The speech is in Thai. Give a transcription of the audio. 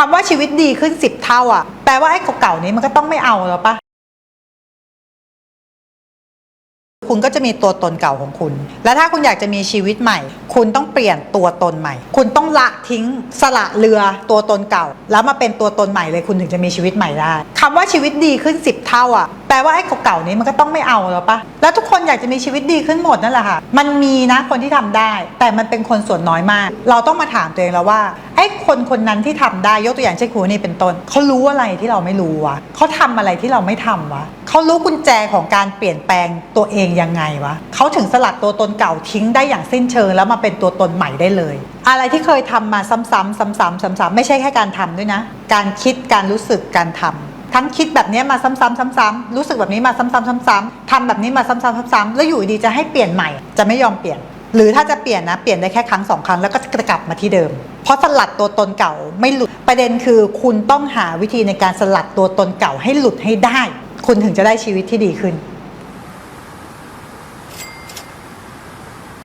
คำว่าชีวิตดีขึ้น 10 เท่าอะแปลว่าไอ้เก่าๆนี้มันก็ต้องไม่เอาแล้วปะคุณก็จะมีตัวตนเก่าของคุณ และถ้าคุณอยากจะมีชีวิตใหม่ คุณต้องเปลี่ยนตัวตนใหม่ คุณต้องละทิ้งสละเรือตัวตนเก่า แล้วมาเป็นตัวตนใหม่เลยคุณถึงจะมีชีวิตใหม่ได้คำว่าชีวิตดีขึ้น 10 เท่าอะ แปลว่าไอ้เก่าๆนี้มันก็ต้องไม่เอาแล้วปะแล้วทุกคนอยากจะมีชีวิตดีขึ้นหมดนั่นแหละค่ะ มันมีนะคนที่ทำได้ แต่มันเป็นคนส่วนน้อยมาก เราต้องมาถามตัวเองแล้วว่าไอ้คนคนนั้นที่ทำได้ยกตัวอย่างเช่นครูนี่เป็นต้นเขารู้อะไรที่เราไม่รู้วะเขาทำอะไรที่เราไม่ทำวะเขารู้กุญแจของการเปลี่ยนแปลงตัวเองยังไงวะเขาถึงสลัดตัวตนเก่าทิ้งได้อย่างสิ้นเชิง แล้วมาเป็นตัวตนใหม่ได้เลย อะไรที่เคยทำมาซ้ำๆซ้ำๆซ้ำๆไม่ใช่แค่การทำด้วยนะ การคิดการรู้สึกการทำ ทั้งคิดแบบนี้มาซ้ำๆซ้ำๆรู้สึกแบบนี้มาซ้ำๆซ้ำๆทำแบบนี้มาซ้ำๆซ้ำๆแล้วอยู่ดีจะให้เปลี่ยนใหม่ จะไม่ยอมเปลี่ยน หรือถ้าจะเปลี่ยนนะเปลี่ยนได้แค่ครั้งสองครั้งแล้วก็จะกลับมาที่เดิม เพราะสลัดตัวตนเก่าไม่หลุดประเด็นคือคุณต้องหาวิธีในการสลัดตัวตนเก่าให้หลุดให้ได้ คุณถึงจะได้ชีวิตที่ดีขึ้น